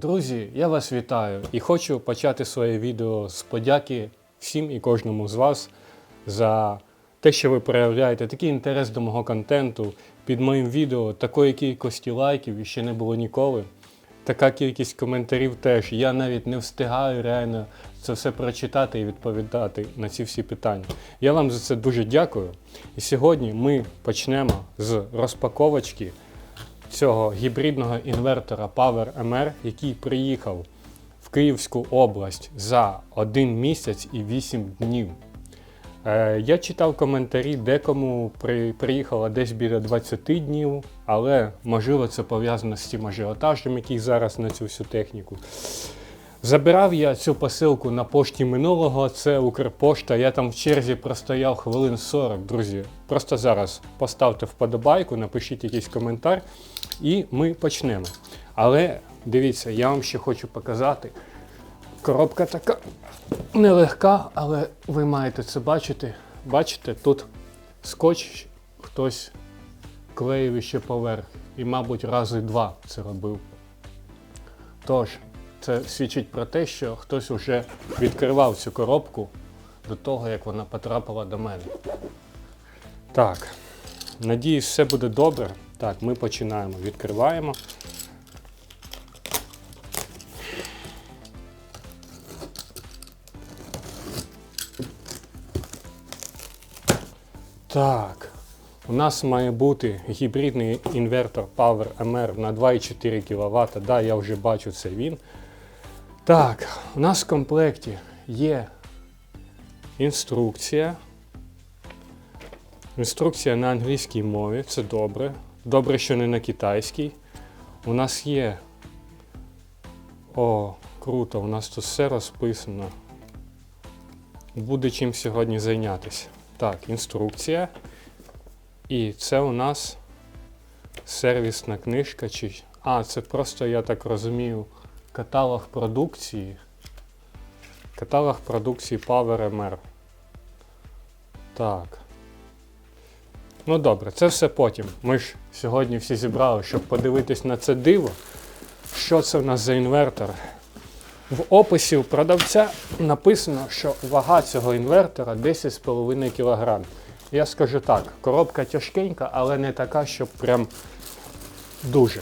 Друзі, я вас вітаю і хочу почати своє відео з подяки всім і кожному з вас за те, що ви проявляєте такий інтерес до мого контенту під моїм відео, такої кількості лайків ще не було ніколи. Така кількість коментарів теж. Я навіть не встигаю реально це все прочитати і відповідати на ці всі питання. Я вам за це дуже дякую. І сьогодні ми почнемо з розпаковочки цього гібридного інвертора Power MR, який приїхав в Київську область за один місяць і 8 днів. Е, я читав коментарі, декому при, приїхало десь біля 20 днів, але можливо це пов'язано з тим ажіотажем, який зараз на цю всю техніку. Забирав я цю посилку на пошті минулого, це Укрпошта. Я там в черзі простояв хвилин 40, друзі. Просто зараз поставте вподобайку, напишіть якийсь коментар, і ми почнемо. Але дивіться, я вам ще хочу показати. Коробка така нелегка, але ви маєте це бачити. Бачите, тут скотч хтось клеїв іще поверх. І, мабуть, рази два це робив. Тож, це свідчить про те, що хтось вже відкривав цю коробку до того, як вона потрапила до мене. Так, надіюсь, все буде добре. Так, ми починаємо. Відкриваємо. Так, у нас має бути гібридний інвертор Power MR на 2,4 кВт. Да, я вже бачу це він. Так, у нас в комплекті є інструкція. Інструкція на англійській мові, це добре. Добре, що не на китайській. У нас є. О, круто, у нас тут все розписано. Буде чим сьогодні зайнятися. Так, інструкція. І це у нас сервісна книжка. Чи... А, це просто, я так розумію, каталог продукції. Каталог продукції Power MR. Так. Ну добре, це все потім. Ми ж сьогодні всі зібрали, щоб подивитись на це диво. Що це в нас за інвертор? В описі у продавця написано, що вага цього інвертора 10,5 кг. Я скажу так, коробка тяжкенька, але не така, щоб прям дуже.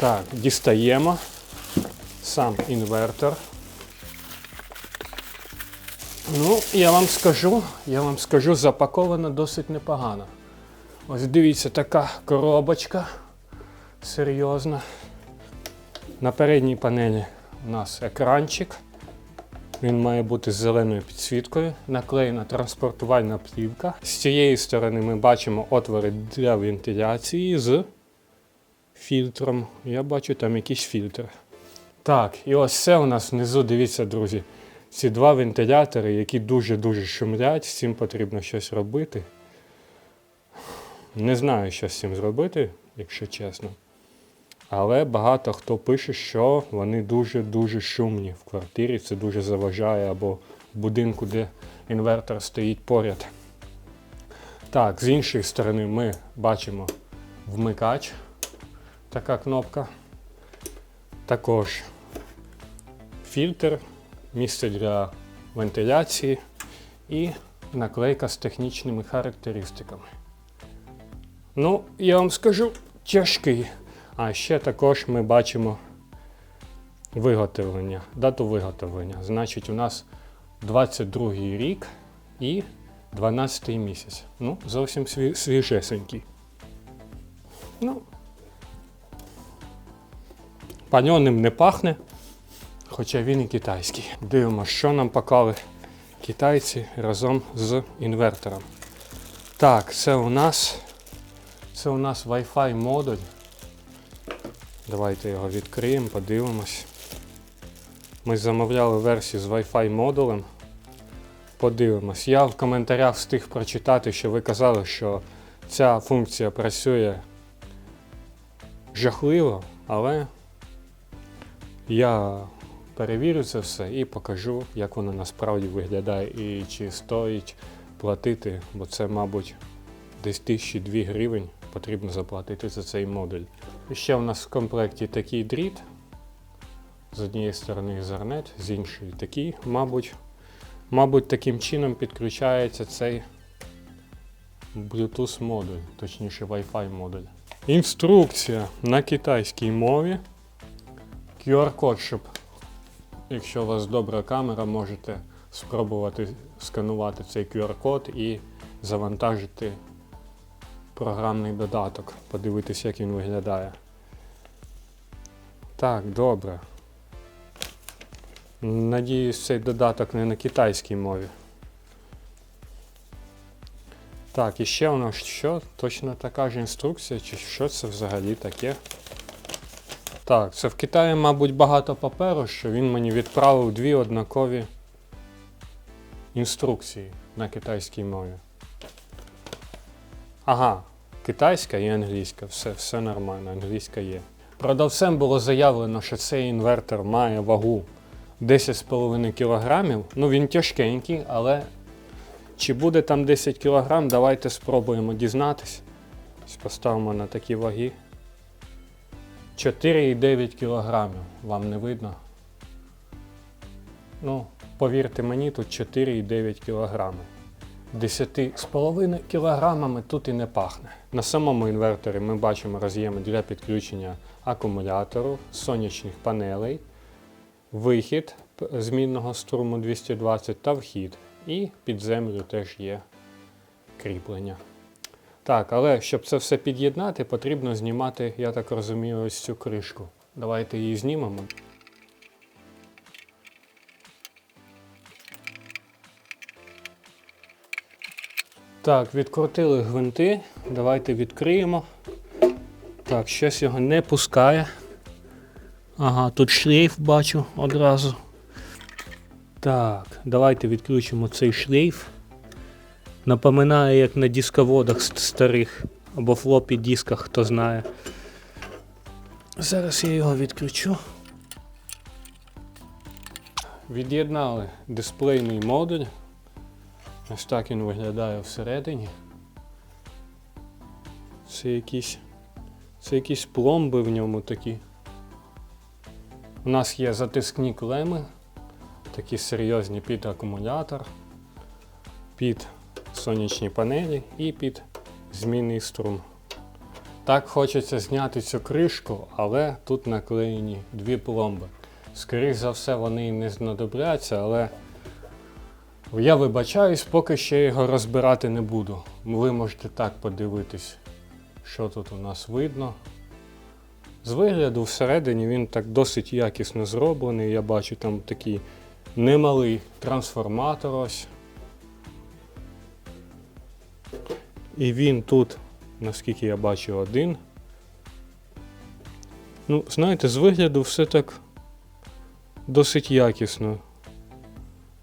Так, дістаємо сам інвертор. Ну, я вам скажу, я вам скажу, запаковано досить непогано. Ось дивіться, така коробочка серйозна. На передній панелі у нас екранчик. Він має бути з зеленою підсвіткою. Наклеєна транспортувальна плівка. З цієї сторони ми бачимо отвори для вентиляції з фільтром. Я бачу там якийсь фільтр. Так, і ось це у нас внизу, дивіться, друзі. Ці два вентилятори, які дуже-дуже шумлять, цим потрібно щось робити. Не знаю, що з цим зробити, якщо чесно. Але багато хто пише, що вони дуже-дуже шумні в квартирі. Це дуже заважає або в будинку, де інвертор стоїть поряд. Так, з іншої сторони ми бачимо вмикач. Така кнопка. Також фільтр, місце для вентиляції і наклейка з технічними характеристиками. Ну, я вам скажу, тяжкий. А ще також ми бачимо виготовлення, дату виготовлення. Значить, у нас 22 рік і 12 місяць. Ну, зовсім свіжесенький. Ну, пальоним не пахне, хоча він і китайський. Дивимося, що нам покали китайці разом з інвертором. Так, це у нас, це у нас Wi-Fi модуль. Давайте його відкриємо, подивимось. Ми замовляли версію з Wi-Fi модулем. Подивимось. Я в коментарях встиг прочитати, що ви казали, що ця функція працює жахливо, але я перевірю це все і покажу, як воно насправді виглядає і чи стоїть платити, бо це, мабуть, десь тисячі дві гривень потрібно заплатити за цей модуль. І ще у нас в комплекті такий дріт З однієї сторони Ethernet, з іншої такий, мабуть. Мабуть, таким чином підключається цей Bluetooth модуль, точніше Wi-Fi модуль. Інструкція на китайській мові. QR-код, щоб якщо у вас добра камера, можете спробувати сканувати цей QR-код і завантажити програмний додаток, подивитися, як він виглядає. Так, добре. Надіюсь, цей додаток не на китайській мові. Так, і ще у нас що? Точно така ж інструкція, чи що це взагалі таке? Так, це в Китаї, мабуть, багато паперу, що він мені відправив дві однакові інструкції на китайській мові. Ага, китайська і англійська, все, все нормально, англійська є. Продавцем було заявлено, що цей інвертор має вагу 10,5 кг. Ну він тяжкенький, але чи буде там 10 кг, давайте спробуємо дізнатись. Поставимо на такі ваги. 4,9 кг. Вам не видно? Ну, повірте мені, тут 4,9 кг. 10,5 кг тут і не пахне. На самому інверторі ми бачимо роз'єми для підключення акумулятору, сонячних панелей, вихід змінного струму 220 та вхід. І під землю теж є кріплення. Так, але щоб це все під'єднати, потрібно знімати, я так розумію, ось цю кришку. Давайте її знімемо. Так, відкрутили гвинти. Давайте відкриємо. Так, щось його не пускає. Ага, тут шлейф бачу одразу. Так, давайте відключимо цей шлейф. Напоминає, як на дисководах ст- старих або флопі дисках, хто знає. Зараз я його відключу. Від'єднали дисплейний модуль. Ось так він виглядає всередині. Це якісь. Це якісь пломби в ньому такі. У нас є затискні клеми, такі серйозні під акумулятор, під сонячні панелі і під змінний струм. Так хочеться зняти цю кришку, але тут наклеєні дві пломби. Скоріше за все, вони не знадобляться, але я вибачаюсь, поки ще його розбирати не буду. Ви можете так подивитись, що тут у нас видно. З вигляду всередині він так досить якісно зроблений. Я бачу там такий немалий трансформатор ось. І він тут, наскільки я бачу, один. Ну, знаєте, з вигляду все так досить якісно.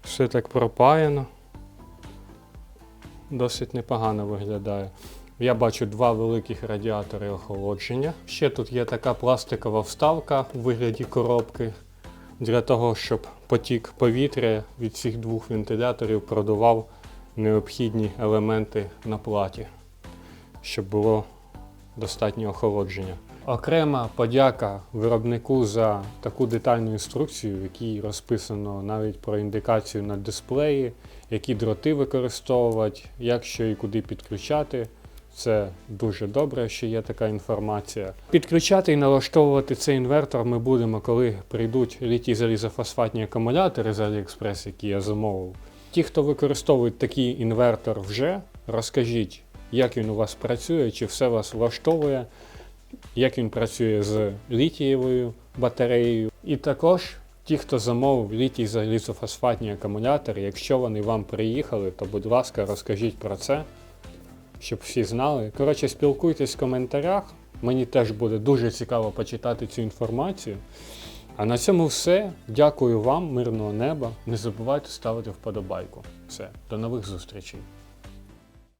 Все так пропаяно. Досить непогано виглядає. Я бачу два великих радіатори охолодження. Ще тут є така пластикова вставка у вигляді коробки для того, щоб потік повітря від цих двох вентиляторів продував необхідні елементи на платі, щоб було достатньо охолодження. Окрема подяка виробнику за таку детальну інструкцію, в якій розписано навіть про індикацію на дисплеї, які дроти використовувати, як що і куди підключати. Це дуже добре, що є така інформація. Підключати і налаштовувати цей інвертор ми будемо, коли прийдуть літій залізофосфатні акумулятори з AliExpress, які я замовив. Ті, хто використовують такий інвертор вже, розкажіть, як він у вас працює, чи все вас влаштовує, як він працює з літієвою батареєю. І також ті, хто замовив літій залізофосфатні акумулятори, якщо вони вам приїхали, то будь ласка, розкажіть про це щоб всі знали. Коротше, спілкуйтесь в коментарях. Мені теж буде дуже цікаво почитати цю інформацію. А на цьому все. Дякую вам, мирного неба. Не забувайте ставити вподобайку. Все, до нових зустрічей.